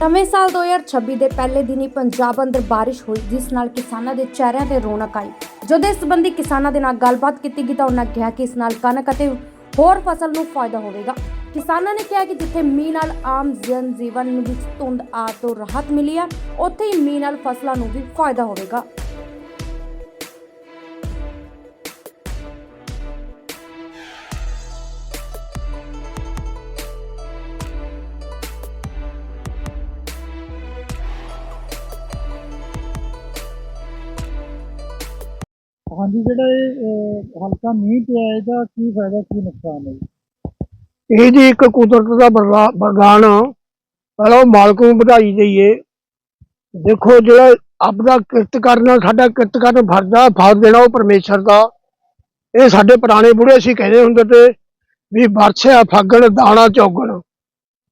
ਨਵੇਂ ਸਾਲ 2026 ਦੇ ਪਹਿਲੇ ਦਿਨ ਹੀ ਪੰਜਾਬ ਅੰਦਰ ਬਾਰਿਸ਼ ਹੋਈ, ਜਿਸ ਨਾਲ ਕਿਸਾਨਾਂ ਦੇ ਚਿਹਰਿਆਂ ਤੇ ਰੌਣਕ ਆਈ। ਜਦੋਂ ਇਸ ਸੰਬੰਧੀ ਕਿਸਾਨਾਂ ਦੇ ਨਾਲ ਗੱਲਬਾਤ ਕੀਤੀ ਗਈ ਤਾਂ ਉਹਨਾਂ ਕਿਹਾ ਕਿ ਇਸ ਨਾਲ ਕਣਕ ਅਤੇ ਹੋਰ ਫਸਲ ਨੂੰ ਫਾਇਦਾ ਹੋਵੇਗਾ। ਕਿਸਾਨਾਂ ਨੇ ਕਿਹਾ ਕਿ ਜਿੱਥੇ ਮੀਂਹ ਨਾਲ ਆਮ ਜਨ ਜੀਵਨ ਨੂੰ ਵਿੱਚ ਧੁੰਦ ਆ ਤੋਂ ਰਾਹਤ ਮਿਲੀ ਹੈ ਉੱਥੇ ਹੀ ਮੀਂਹ ਨਾਲ ਫਸਲਾਂ ਨੂੰ ਵੀ ਫਾਇਦਾ ਹੋਵੇਗਾ। ਹਾਂਜੀ, ਜਿਹੜਾ ਇਹ ਹਲਕਾ ਮੀਂਹ ਪਿਆ ਇਹਦਾ ਕੀ ਫਾਇਦਾ, ਕੀ ਨੁਕਸਾਨ ਹੈ? ਇਹ ਜੀ ਇੱਕ ਕੁਦਰਤ ਦਾ ਵਰਦਾਨ ਪਹਿਲਾਂ ਉਹ ਮਾਲਕ ਨੂੰ ਵਧਾਈ ਦਈਏ। ਦੇਖੋ, ਜਿਹੜਾ ਆਪਦਾ ਕਿਰਤ ਕਰਨਾ ਸਾਡਾ ਕਿਰਤ ਕਰਨ ਫਰਦਾ, ਫਲ ਦੇਣਾ ਉਹ ਪਰਮੇਸ਼ਰ ਦਾ। ਇਹ ਸਾਡੇ ਪੁਰਾਣੇ ਬੁੜੇ ਸੀ ਕਹਿੰਦੇ ਹੁੰਦੇ ਤੇ ਵੀ ਵਰਛਿਆ, ਫਾਗਣ, ਦਾਣਾ, ਚੌਗਣ।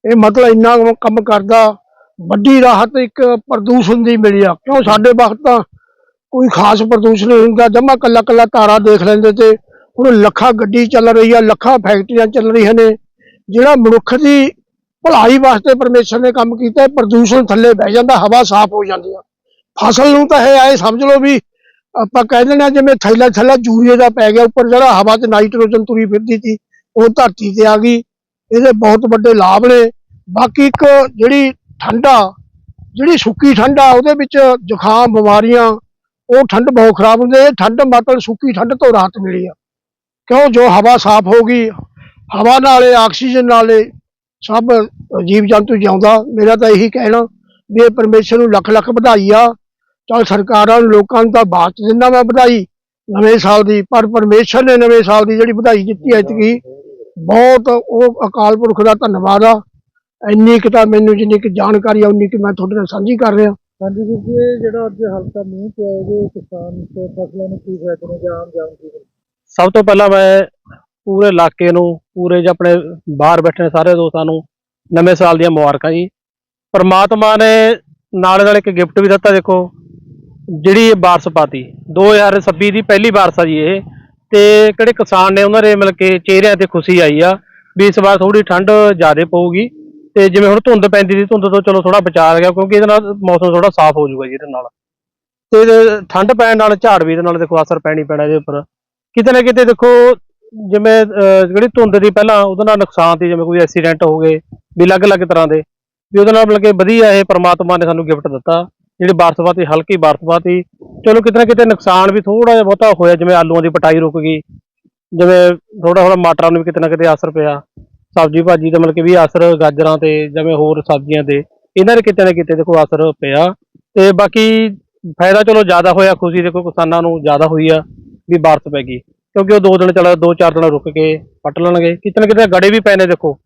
ਇਹ ਮਤਲਬ ਇੰਨਾ ਕੰਮ ਕਰਦਾ, ਵੱਡੀ ਰਾਹਤ ਇੱਕ ਪ੍ਰਦੂਸ਼ਣ ਦੀ ਮਿਲੀ ਆ। ਕਿਉਂ? ਸਾਡੇ ਵਕਤ ਤਾਂ ਕੋਈ ਖਾਸ ਪ੍ਰਦੂਸ਼ਣ ਨਹੀਂ ਹੁੰਦਾ। ਜਮਾ ਕੱਲਾ ਕੱਲਾ ਤਾਰਾ ਦੇਖ ਲੈਂਦੇ ਤੇ ਹੁਣ ਲੱਖਾਂ ਗੱਡੀ ਚੱਲ ਰਹੀ ਆ ਲੱਖਾਂ ਫੈਕਟਰੀਆਂ ਚੱਲ ਰਹੀਆਂ ਨੇ। ਜਿਹੜਾ ਮਨੁੱਖ ਦੀ ਭਲਾਈ ਵਾਸਤੇ ਪਰਮੇਸ਼ਰ ਨੇ ਕੰਮ ਕੀਤਾ ਪ੍ਰਦੂਸ਼ਣ ਥੱਲੇ ਬਹਿ ਜਾਂਦਾ, ਹਵਾ ਸਾਫ਼ ਹੋ ਜਾਂਦੀ ਆ। ਫਸਲ ਨੂੰ ਤਾਂ ਇਹ ਆਏ ਸਮਝ ਲਓ ਵੀ ਆਪਾਂ ਕਹਿ ਦਿੰਦੇ ਆ ਜਿਵੇਂ ਥੈਲਾ ਥੱਲਾ ਯੂਰੀਏ ਦਾ ਪੈ ਗਿਆ, ਉੱਪਰ ਜਿਹੜਾ ਹਵਾ 'ਚ ਨਾਈਟ੍ਰੋਜਨ ਤੁਰੀ ਫਿਰਦੀ ਸੀ, ਉਹ ਧਰਤੀ ਤੇ ਆ ਗਈ। ਇਹਦੇ ਬਹੁਤ ਵੱਡੇ ਲਾਭ ਨੇ। ਬਾਕੀ ਇੱਕ ਜਿਹੜੀ ਠੰਡਾ ਜਿਹੜੀ ਸੁੱਕੀ ਠੰਡਾ ਉਹਦੇ ਵਿੱਚ ਜ਼ੁਕਾਮ, ਬਿਮਾਰੀਆਂ ਉਹ ਠੰਡ ਬਹੁਤ ਖਰਾਬ ਹੁੰਦੀ ਹੈ ਠੰਡ ਮਤਲਬ ਸੁੱਕੀ ਠੰਡ ਤੋਂ ਰਾਹਤ ਮਿਲੀ ਆ। ਕਿਉਂ? ਜੋ ਹਵਾ ਸਾਫ਼ ਹੋ ਗਈ, ਹਵਾ ਨਾਲੇ, ਆਕਸੀਜਨ ਨਾਲੇ, ਸਭ ਜੀਵ ਜੰਤੂ ਜਿਉਂਦਾ। ਮੇਰਾ ਤਾਂ ਇਹੀ ਕਹਿਣਾ ਵੀ ਇਹ ਪਰਮੇਸ਼ਰ ਨੂੰ ਲੱਖ ਲੱਖ ਵਧਾਈ ਆ। ਚਲ ਸਰਕਾਰਾਂ ਨੂੰ, ਲੋਕਾਂ ਨੂੰ ਤਾਂ ਬਾਅਦ ਚ ਦਿੰਦਾ ਮੈਂ ਵਧਾਈ। ਨਵੇਂ ਸਾਲ ਦੀ, ਪਰ ਪਰਮੇਸ਼ਰ ਨੇ ਨਵੇਂ ਸਾਲ ਦੀ ਜਿਹੜੀ ਵਧਾਈ ਦਿੱਤੀ ਐਤਕੀ ਬਹੁਤ ਉਹ ਅਕਾਲ ਪੁਰਖ ਦਾ ਧੰਨਵਾਦ ਆ। ਇੰਨੀ ਕੁ ਤਾਂ ਮੈਨੂੰ ਜਿੰਨੀ ਕੁ ਜਾਣਕਾਰੀ ਆ, ਉਨੀ ਕੁ ਮੈਂ ਤੁਹਾਡੇ ਨਾਲ ਸਾਂਝੀ ਕਰ ਰਿਹਾ। ਹਾਂਜੀ ਵੀਰ ਜੀ, ਇਹ ਜਿਹੜਾ ਅੱਜ ਹਲਕਾ ਮੀਂਹ ਪਿਆ ਇਹਦੇ ਕਿਸਾਨ ਤੇ ਫਸਲਾਂ ਨੂੰ ਕੀ ਫਾਇਦਾ ਨੇ ਜਾਂ ਆਮ ਜਾਨ ਜੀਵਨ ਸਭ ਤੋਂ ਪਹਿਲਾਂ ਮੈਂ ਪੂਰੇ ਇਲਾਕੇ ਨੂੰ, ਪੂਰੇ ਜ ਆਪਣੇ ਬਾਹਰ ਬੈਠੇ ਸਾਰੇ ਦੋਸਤਾਂ ਨੂੰ, ਨਵੇਂ ਸਾਲ ਦੀਆਂ ਮੁਬਾਰਕਾਂ ਜੀ। ਪਰਮਾਤਮਾ ਨੇ ਨਾਲੇ ਨਾਲ ਇੱਕ ਗਿਫਟ ਵੀ ਦਿੱਤਾ ਦੇਖੋ, ਜਿਹੜੀ ਇਹ ਬਾਰਸ ਪਾਤੀ। 2026 ਦੀ ਪਹਿਲੀ ਬਾਰਸ ਆ ਜੀ ਇਹ, ਤੇ ਕਿਹੜੇ ਕਿਸਾਨ ਨੇ ਉਹਨਾਂ ਦੇ ਮਿਲ ਕੇ ਚਿਹਰਿਆਂ ਤੇ ਖੁਸ਼ੀ ਆਈ ਆ, ਵੀ ਇਸ ਵਾਰ ਥੋੜੀ ਠੰਡ ਜ਼ਿਆਦਾ ਪਊਗੀ। ਤੇ ਜਿਵੇਂ ਹੁਣ ਧੁੰਦ ਪੈਂਦੀ ਸੀ ਧੁੰਦ ਤੋਂ ਚਲੋ ਥੋੜਾ ਬਚਾ ਗਿਆ ਕਿਉਂਕਿ ਇਹਦੇ ਨਾਲ ਮੌਸਮ ਥੋੜਾ ਸਾਫ਼ ਹੋ ਜਾਊਗਾ ਜੀ ਇਹਦੇ ਨਾਲ। ਤੇ ਠੰਡ ਪੈਣ ਨਾਲ ਝਾੜ ਵੀ ਇਹਦੇ ਨਾਲ ਦੇਖੋ ਅਸਰ ਪੈਣੀ ਪੈਣਾ ਇਹਦੇ ਉੱਪਰ। ਕਿਤੇ ਨਾ ਕਿਤੇ ਦੇਖੋ ਜਿਵੇਂ ਅਹ, ਜਿਹੜੀ ਧੁੰਦ ਦੀ ਪਹਿਲਾਂ ਉਹਦੇ ਨਾਲ ਨੁਕਸਾਨ ਸੀ ਜਿਵੇਂ ਕੋਈ ਐਕਸੀਡੈਂਟ ਹੋ ਗਏ ਵੀ ਅਲੱਗ-ਅਲੱਗ ਤਰ੍ਹਾਂ ਦੇ ਵੀ ਉਹਦੇ ਨਾਲ ਮਿਲ ਕੇ ਵਧੀਆ ਇਹ ਪ੍ਰਮਾਤਮਾ ਨੇ ਸਾਨੂੰ ਗਿਫਟ ਦਿੱਤਾ। ਜਿਹੜੀ ਬਾਰਸਪਾਤੀ ਹਲਕੀ ਬਾਰਸਪਾਤੀ ਚਲੋ ਕਿਤੇ ਨਾ ਕਿਤੇ ਨੁਕਸਾਨ ਵੀ ਥੋੜਾ ਜਿਹਾ ਬਹੁਤਾ ਹੋਇਆ ਜਿਵੇਂ ਆਲੂਆਂ ਦੀ ਪਟਾਈ ਰੁਕ ਗਈ। ਜਿਵੇਂ ਥੋੜਾ ਥੋੜਾ ਮਟਰਾਂ ਨੂੰ ਵੀ ਕਿਤੇ ਨਾ ਕਿਤੇ ਅਸਰ ਪਿਆ। ਸਬਜ਼ੀ ਭਾਜੀ ਦਾ ਮਤਲਬ ਕਿ ਵੀ ਅਸਰ ਗਾਜਰਾਂ ਤੇ ਜਿਵੇਂ ਹੋਰ ਸਬਜ਼ੀਆਂ ਤੇ ਇਹਨਾਂ ਦੇ ਕਿਤੇ ਨਾ ਕਿਤੇ ਦੇਖੋ ਅਸਰ ਪਿਆ। ਤੇ ਬਾਕੀ ਫਾਇਦਾ ਚਲੋ ਜ਼ਿਆਦਾ ਹੋਇਆ ਖੁਸ਼ੀ ਦੇਖੋ ਕਿਸਾਨਾਂ ਨੂੰ ਜ਼ਿਆਦਾ ਹੋਈ ਆ ਵੀ ਬਾਰਸ ਪੈ ਗਈ। ਕਿਉਂਕਿ ਉਹ ਦੋ ਦਿਨ ਚਲਾ ਦੋ ਚਾਰ ਦਿਨ ਰੁਕ ਕੇ ਪੱਟ ਲੈਣਗੇ। ਕਿਤੇ ਨਾ ਕਿਤੇ ਗੜੇ ਵੀ ਪਏ ਨੇ ਦੇਖੋ।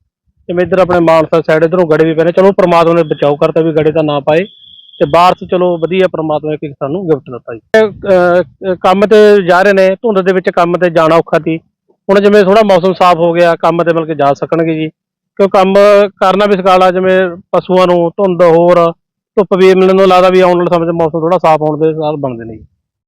ਜਿਵੇਂ ਇੱਧਰ ਆਪਣੇ ਮਾਨਸਾ ਸਾਈਡ ਇੱਧਰੋਂ ਗੜੇ ਵੀ ਪਏ ਨੇ। ਚਲੋ ਪ੍ਰਮਾਤਮਾ ਨੇ ਬਚਾਓ ਕਰਤਾ ਵੀ ਗੜੇ ਤਾਂ ਨਾ ਪਾਏ। ਤੇ ਬਾਰਸ ਚਲੋ ਵਧੀਆ ਪ੍ਰਮਾਤਮਾ ਨੇ ਕਿ ਸਾਨੂੰ ਗਿਫਟ ਦਿੱਤਾ ਜੀ। ਅਹ, ਕੰਮ ਤੇ ਜਾ ਰਹੇ ਨੇ ਧੁੰਦ ਦੇ ਵਿੱਚ ਕੰਮ ਤੇ ਜਾਣਾ ਔਖਾ ਸੀ। ਹੁਣ ਜਿਵੇਂ ਥੋੜਾ ਮੌਸਮ ਸਾਫ਼ ਹੋ ਗਿਆ, ਕੰਮ ਤੇ ਮਿਲ ਕੇ ਜਾ ਸਕਣਗੇ ਜੀ। ਕਿਉਂ ਕੰਮ ਕਰਨਾ ਵੀ ਸਕਾਲਾ ਜਿਵੇਂ ਪਸ਼ੂਆਂ ਨੂੰ ਧੁੰਦ, ਹੋਰ ਧੁੱਪ ਵੀ ਮਿਲਣ ਨੂੰ ਲੱਗਦਾ ਵੀ ਆਉਣ ਵਾਲੇ ਸਮੇਂ 'ਚ ਮੌਸਮ ਥੋੜਾ ਸਾਫ਼ ਹੋਣ ਦੇ ਸਾਲ ਬਣਦੇ ਨੇ ਜੀ।